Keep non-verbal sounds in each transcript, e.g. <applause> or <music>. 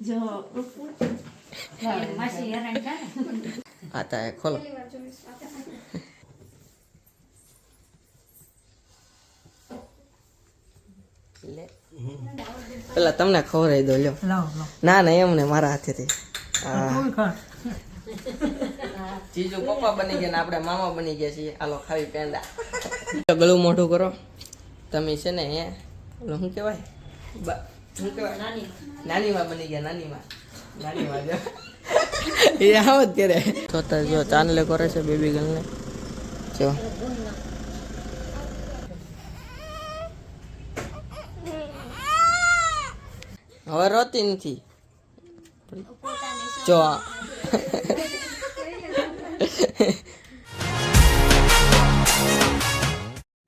જો માસી હેરાન થાય આ ખોલો પેલા તમને ખવડાવી દો લ્યો ના ના એમને મારા હાથેથી જીજુ પપ્પા બની ગયા ને આપણે મામા બની ગયા છીએ હાલો ખાવી પેંડા ગળું મોઢું કરો તમે છે ને બા- શું કહેવાય નાની નાની. માં બની ગયા નાની માં નાની માં જો. <laughs> એ આવો જ કરે જોતા જો ચાંદલે કરે છે બેબી ગર્લને. જો. હવે રોતી નથી. જો. <laughs>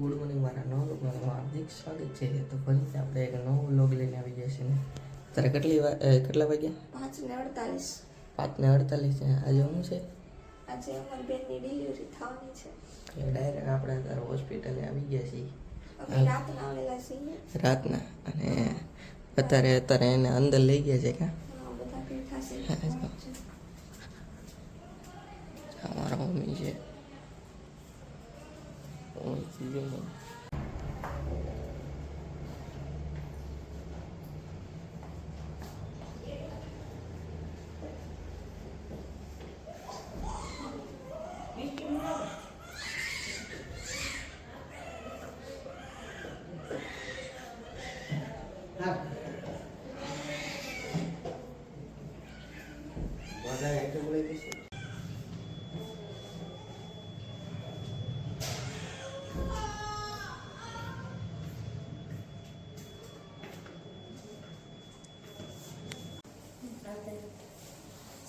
ગુડ મોર્નિંગ મારા નવ લોકમાં હાર્દિક સ્વાગત છે. તો ફરીથી આપણે એક નવો લોગ લઈને આવી ગયા છીએ ને. અત્યારે કેટલી વા- કેટલા વાગ્યા? પાંચ ને અડતાલીસ. પાંચ ને અડતાલીસ છે. આજે શું છે? આજે અમારી બેનની ડિલિવરી થવાની છે. એટલે ડાયરેક્ટ આપણે અત્યારે હોસ્પિટલે આવી ગયા છીએ. રાતના આવેલા છીએ. રાતના? અને અત્યારે અત્યારે એને અંદર લઈ ગયા છે છે અમારા મમ્મી છે. ઓય જીજુ મમ્મી.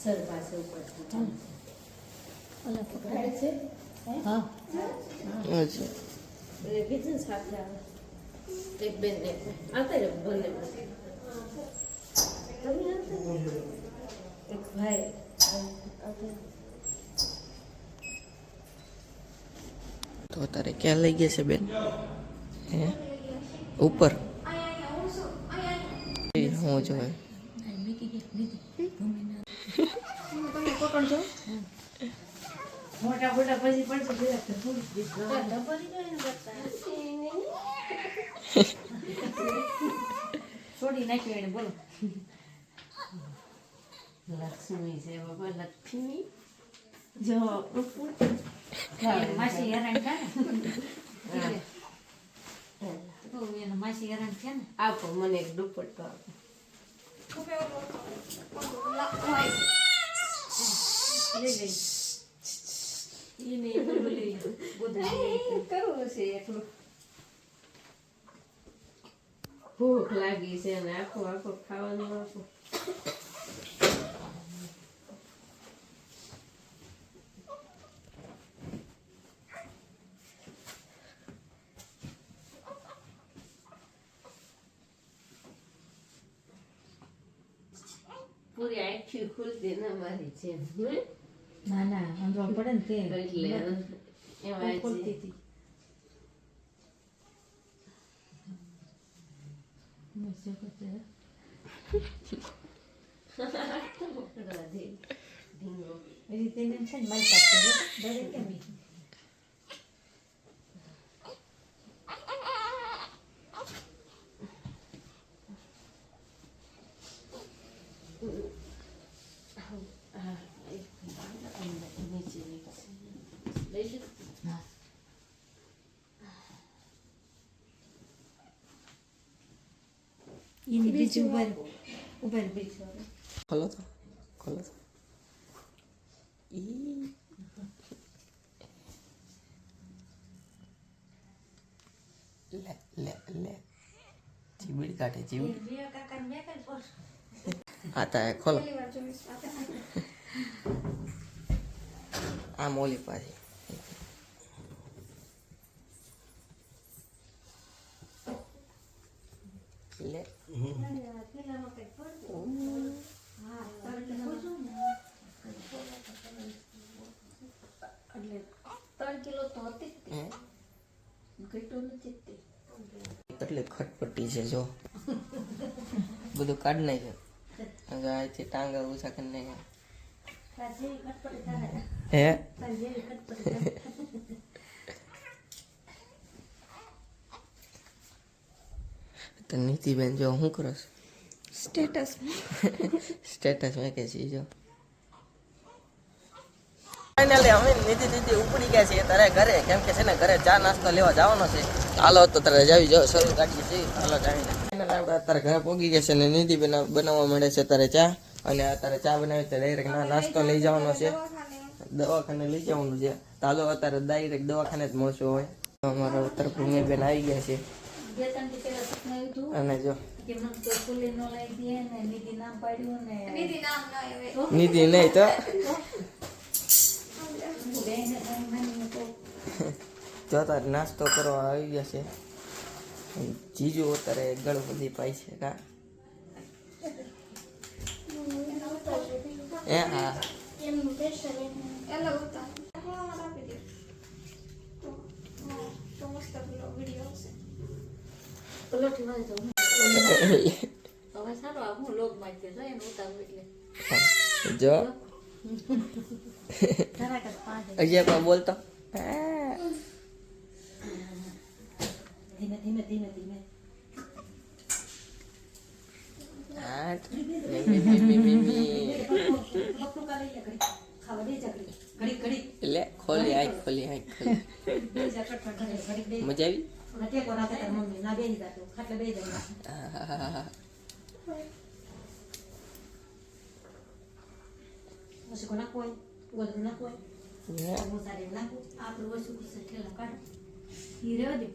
સર પાસે ઉપર. ઓલા પકડાય છે? હા? અચ્છા સાથે આવે. એક બેન એક બંને તમે આવતા એક ભાઈ. તો અત્યારે ક્યાં લઈ ગયા છે બેન? હે? ઉપર. હું જોવે. મોટા મોટા પછી છોડી નાખ્યું એને બોલો લક્ષ્મી છે બાબા લક્ષ્મી જો માસી હેરાન થાય ને માસી હેરાન થયા ને? આપો મને એક દુપટ્ટો આપો. ભૂખ લાગી છે ને આખો આખો ખાવાનું આપો. પૂરી આખી ખુલતી ના મારી છે ના ના વાંધો પડે ને તે એટલે એમાં ખોલતી હતી એ રીતે એને છે ને મારી પાસે ડરે કેમ ઈ? એની બીજું ઉપર ઉપર બીજું ખોલો તો ખોલો તો લે લે લે ચીબડી કાઢે ચીબડી આ તા ખોલો આ મોલી પાસે લે એટલે કેટલી ખટપટી છે જો. બધું કાઢ નાખ્યું. ગાયથી ટાંગા ઓછા કરી નાખ્યા. હે? તો નીતિબેન જો શું કરો? છો સ્ટેટસ સ્ટેટસ મેકે છે જો. ફાઇનલી અમે દીદી ઉપડી ગયા છે તારે ઘરે. કેમ કે છે ને ઘરે ચા નાસ્તો લેવા જવાનો છે. હાલો તો તારે જાવી જાવ શરૂ કાઢીએ છે હાલો અત્યારે ઘરે પોગી ગયા છે ને બના બનાવવા મળે છે તારે ચા. અને અત્યારે ચા બનાવી તો ડાયરેક્ટ નાસ્તો લઈ જવાનો છે. દવાખાને લઈ જવાનું છે. હાલો અત્યારે ડાયરેક્ટ દવાખાને જ મળશું હોય તો અમારા ઉત્તર ભૂમિબેન આવી ગયા છે. અને જો. કે મને કોઈ ફૂલે ન લાવી દે ને નિધિ નામ પાડ્યું ને. નિધિ નામ ન આવે નીતિ નહીં તો? જો તારે નાસ્તો કરવા આવી ગયા છે. જીજુ અત્યારે ગણપતિ પાય છે કા? એ હા. <laughs> <laughs> જો. એને ઉતારું એટલે જો જરાક જ પાંચ હજી પણ બોલતો ધીમે ધીમે ધીમે ધીમે આઠ મી, મી, મી, મી, મી, મી. બકરું કાઢી લે ઘડી ખાવા દે જા ઘડી ઘડી ઘડી એટલે ખોલી આંખ ખોલી આંખ ખોલી બે જા કટકટ ઘડી ઘડી બે મજા આવી અને ટેકો રાખે આપણું ઓછું પૂછે ઠેલા કાઢો ઈ રહેવા દે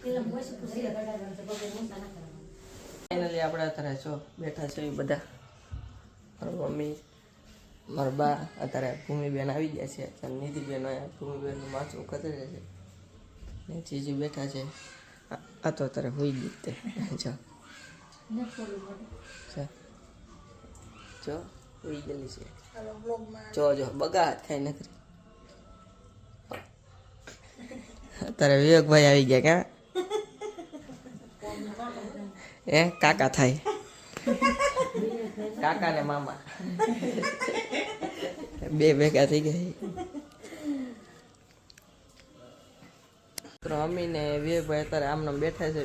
પેલા ઓછું પૂછે ગડાડવાનું છે બગડે મોટા ના કરવાનું ફાઇનલી આપણે અત્યારે જો બેઠા છે એ બધા મારા મમ્મી મારા બા અત્યારે ભૂમિબેન આવી ગયા છે અત્યારે નિધિબેન અહીંયા ભૂમિબેનનું માથું કતરે છે ને જીજુ બેઠા છે આ- તો અત્યારે હોઈ ગઈ તે જો જો હોઈ ગયેલી છે જો જો બગાડ કઈ નથી. અત્યારે વિવેકભાઈ આવી ગયા ક્યાં એ કાકા થાય. કાકા ને મામા. બે ભેગા થઈ ગયા. અમી ને વિવેકભાઈ અત્યારે આમને આમ બેઠા છે.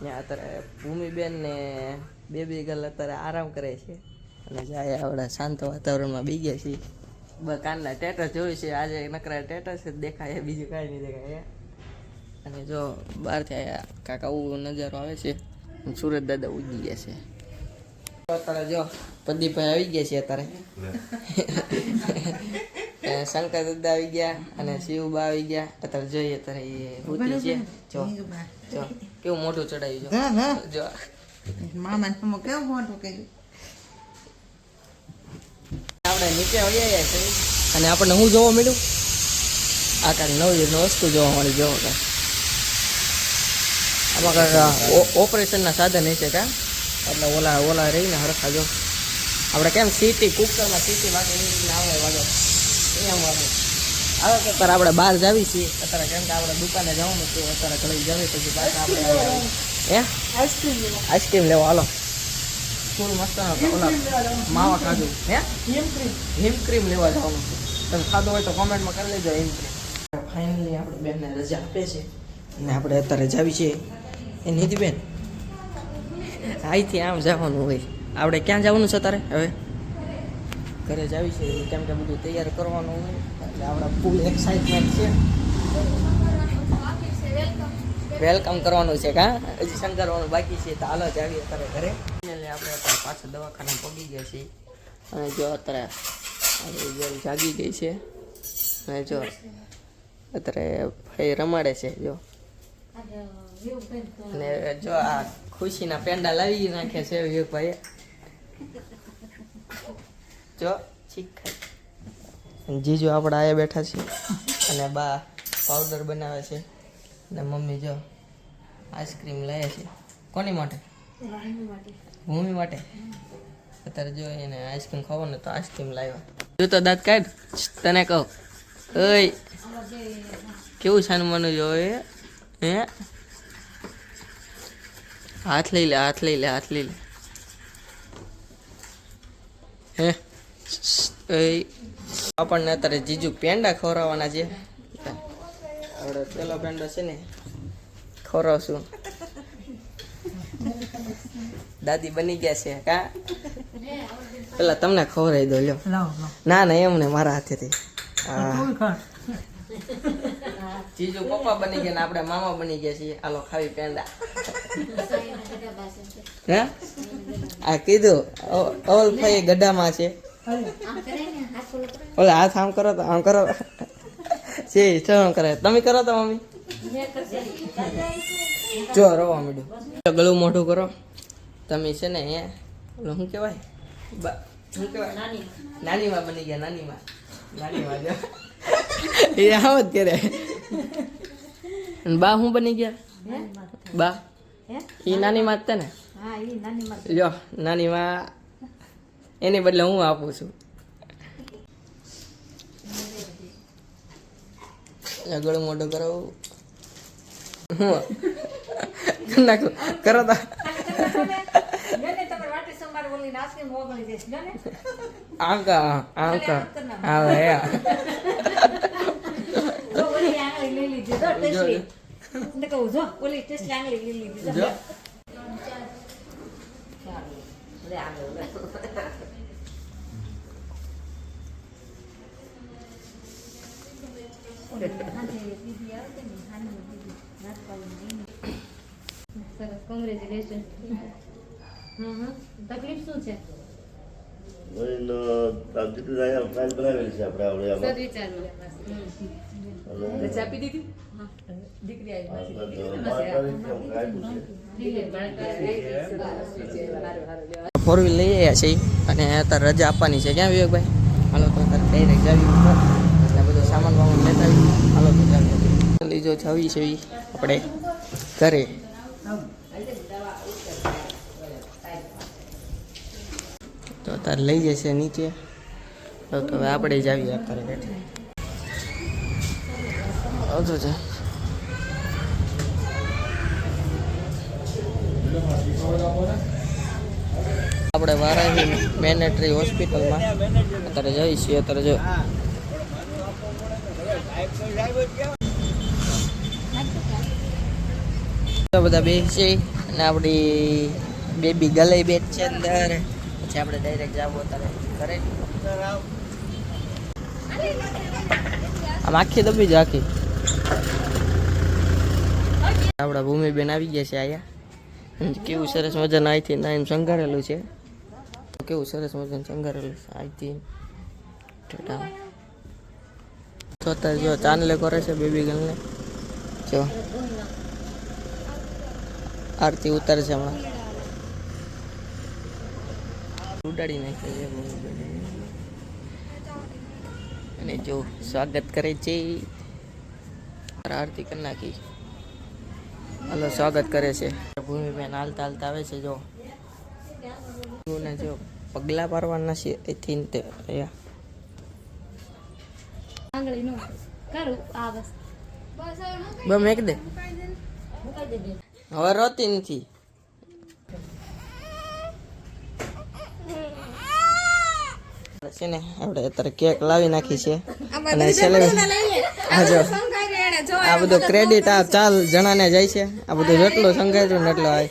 ત્યાં અત્યારે ભૂમિબેન ને બેબી ગર્લ અત્યારે આરામ કરે છે. અને જાય આવડા શાંત વાતાવરણમાં બી ગયા છીએ. બ કાનના ટેટસ જોયું છે. આજે નકરા ટેટસ જ દેખાય બીજું કાંઈ નહીં દેખાય અને જો બહારથી કાકા આવું નજારો આવે છે સુરત દાદા ઉગી ગયા છે. અત્યારે જો પ્રદીપભાઈ આવી ગયા છે અત્યારે. શંકર દાદા આવી ગયા અને શિવબા આવી ગયા. અત્યારે જોઈએ અત્યારે એ ભૂતિ છે. જો જો કેવું મોટું ચડાવ્યું જો. જો. મામા કેવું મોટું કર્યું? આપણે નીચે વળી આવ્યા છે અને આપણને હું જોવા મળ્યું? આ કાંઈ નવી વસ્તુ જોવા મળી જોવો કાંઈ. આમાં કાંઈક ઓપરેશનના સાધન હશે કા એટલે ઓલા ઓલા રહીને હરખા જો. આપણે કેમ સીટી કુકરમાં સીટી વાગે એવી રીતના આવે વાગે? એમ વાગે. આવે કે અત્યારે આપણે બહાર જાવી છીએ. અત્યારે કેમ કે આપણે દુકાને જવાનું છે અત્યારે ઘરે જવી પછી પાછા આપણે હે આઈસ્ક્રીમ લેવા હાલો. ફૂલ મસ્ત ઓલા માવા કાજુ હે હિમ ક્રીમ લેવા જવાનું છે. તમે ખાધો હોય તો કોમેન્ટમાં કરી લેજો હિમ ક્રીમ ફાઇનલી આપણે બેનને રજા આપે છે અને આપણે અત્યારે જાવી છે એ નિધિબેન અહીંથી આમ જવાનું હોય આપણે ક્યાં જવાનું છે તારે હવે ઘરે જાવી છે. કેમ કે બધું તૈયાર કરવાનું હોય એટલે આપણે ફૂલ એક્સાઇટમેન્ટ છે. વેલકમ કરવાનું છે કા? હજી શંકરવાનું બાકી છે તો હાલો જ આવીએ અત્યારે ઘરે. આપણે અત્યારે પાછા દવાખાને પગી ગયા છીએ. અને જો અત્યારે જાગી ગઈ છે. અને જો અત્યારે ભાઈ રમાડે છે, જો. અને જો આ ખુશીના પેંડા લાવી નાખે છે વિવેકભાઈએ. જો, છીક જીજુ આપણે આયા બેઠા છીએ અને બા પાવડર બનાવે છે. અને મમ્મી જો આઈસ્ક્રીમ લાવે છે. કોની માટે. ભૂમિ માટે. અત્યારે જો એને આઈસ્ક્રીમ ખાવો ને તો આઈસ્ક્રીમ લાવ્યા. જો તો દાંત કાઢ, તને કહું. ઓય, કેવું છાનું મનું જો એ હાથ લઈ લે, હાથ લઈ લે, હાથ લઈ લે. હે? આપણને અત્યારે જીજુ પેંડા ખવડાવવાના છે. આપણે પેલો પેંડો છે ને, ખવડાવશું. દાદી બની ગયા છે કા? પેલા તમને ખવડાવી દો લ્યો. ના ના એમને મારા હાથેથી. જીજુ પપ્પા બની ગયા ને આપણે મામા બની ગયા છીએ. આલો ખાવી પેંડા. હે? આ કીધું ઓ- ઓલ ભાઈ ગડામાં છે. ઓલે હાથ આમ કરો તો આમ કરો. છે કરે. તમે કરો તો મમ્મી. જો, રવા મીડું ગળું મોઢું કરો. તમે છે ને ઓલું શું કહેવાય? શું કહેવાય? નાની નાની માં બની ગયા નાની માં નાની માં જો. એ આવો જ બા હું બની ગયા? બા? એ નાની માં જ ને? હા નાની માં એની બદલે હું આપું છું. ગળું મોઢું કરાવું નાખું કરો તો. આમ કા આમ કા આવે હે. જો સરસ કોંગ્રેચ્યુલેશન તકલીફ શું છે? ફોર વ્હીલ લઈ આવ્યા છે અને અત્યારે રજા આપવાની છે. ક્યાં વિવેકભાઈ? હાલો તો અત્યારે ડાયરેક્ટ જાવી એટલે બધો સામાન વામાન લેતા આવી હાલો તો જાવી લીજો જવી છે આપણે ઘરે. તો અત્યારે લઈ જશે નીચે. તો હવે આપણે જ આવીએ અત્યારે બેઠે છે આપણે વારાહી મેનેટરી હોસ્પિટલમાં. અત્યારે જઈએ છીએ અત્યારે જો. તો બધા બેસી અને આપણી બેબી ગલાઈ બેટ છે અંદર. પછી આપણે ડાયરેક્ટ જાવું અત્યારે ઘરે. આમ આખી દબી જ આખી. આપણા ભૂમિબેન આવી ગયા છે અહીંયા. કેવું સરસ મજાનું અહીંથી ના એમ શણગારેલું છે. કેવું સરસ મજાનું શણગારેલું છે અહીંથી તો અત્યારે જો ચાંદલે કરે છે બેબી ગર્લને જો. આરતી ઉતારે છે હમણાં. ઉડાડી નાખે છે અને જો સ્વાગત કરે છે. આરતી કરી નાખી. હલો સ્વાગત કરે છે. ભૂમિબેન હાલતા હાલતા આવે છે જો. જો પગલા પાડવાના છે એથી તે આંગળી નો કરું આ બસ. બસ મૂકી દે. દેજે હવે રોતી નથી. છે ને આપણે અત્યારે કેક લાવી નાખી છે. અને સેલિબ્રેશન હા જો. સંઘારી એને જો આ બધું ક્રેડિટ આ ચાલ જણાને જાય છે. આ બધું જેટલું સંગાયું ને એટલું આવે.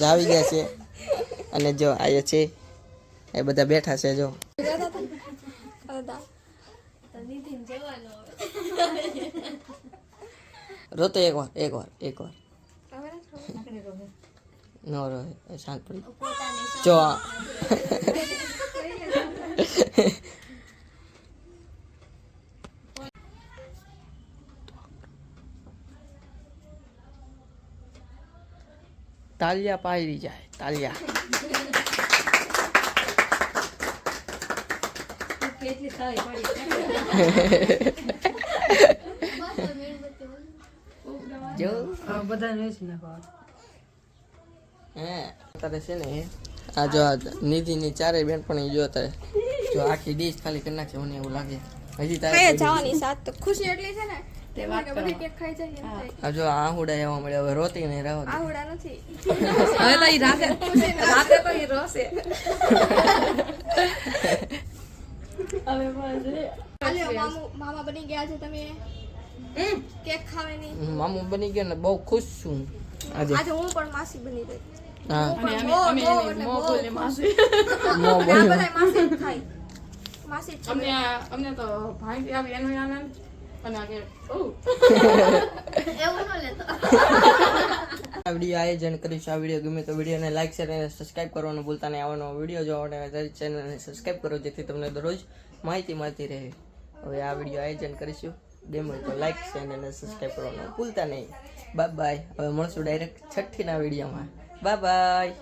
જાવી ગયા છે. અને જો આ છે એ બધા બેઠા છે જો. રોતો એક વાર એક વાર એક વાર નો રહે શાંત પડી જો આ. તાલિયા પાડી જાય તાલિયા કેટલી સારી પડી જો. બધા વેચી નાખો હે અત્યારે છે ને આ જો આ ચારે બેન પણ જો અત્યારે જો આખી ડીશ ખાલી કરી નાખે મને એવું લાગે. હજી તારે જવાની સાત તો ખુશી એટલી છે ને તે વાત બધી કેક ખાઈ જાય આ જો આહુડા એવા મળે હવે રોતી નહીં રહો આવડા નથી. હવે તો ઈ રાતે રાતે તો ઈ રોશે. <laughs> આલ્યો મામુ મામા બની ગયા છે તમે. કેક ખાવાની. મામું બની ગયો ને બહુ ખુશ છું. આજે. આજે હું પણ માસી બની ગઈ. હા. હું પણ બહુ બહુ એટલે બહુ મો અને <laughs> માસી જ માસી અમને અમને તો ભાઈ આવી એનો આનંદ. અને આ કે ઓહ આ વીડિયો આયોજન કરીશું આ વીડિયો ગમે તો વિડીયોને લાઈક શેર અને સબસ્ક્રાઇબ કરવાનું ભૂલતા નહીં. આવવાનો વીડિયો જોવા માટે ચેનલને સબસ્ક્રાઇબ કરો જેથી તમને દરરોજ માહિતી મળતી રહે. હવે આ વીડિયો આયોજન કરીશું. ગમે તો લાઈક શેર અને સબસ્ક્રાઇબ કરવાનું ભૂલતા નહીં. બાય બાય હવે મળશું ડાયરેક્ટ છઠ્ઠીના વિડીયોમાં. Bye bye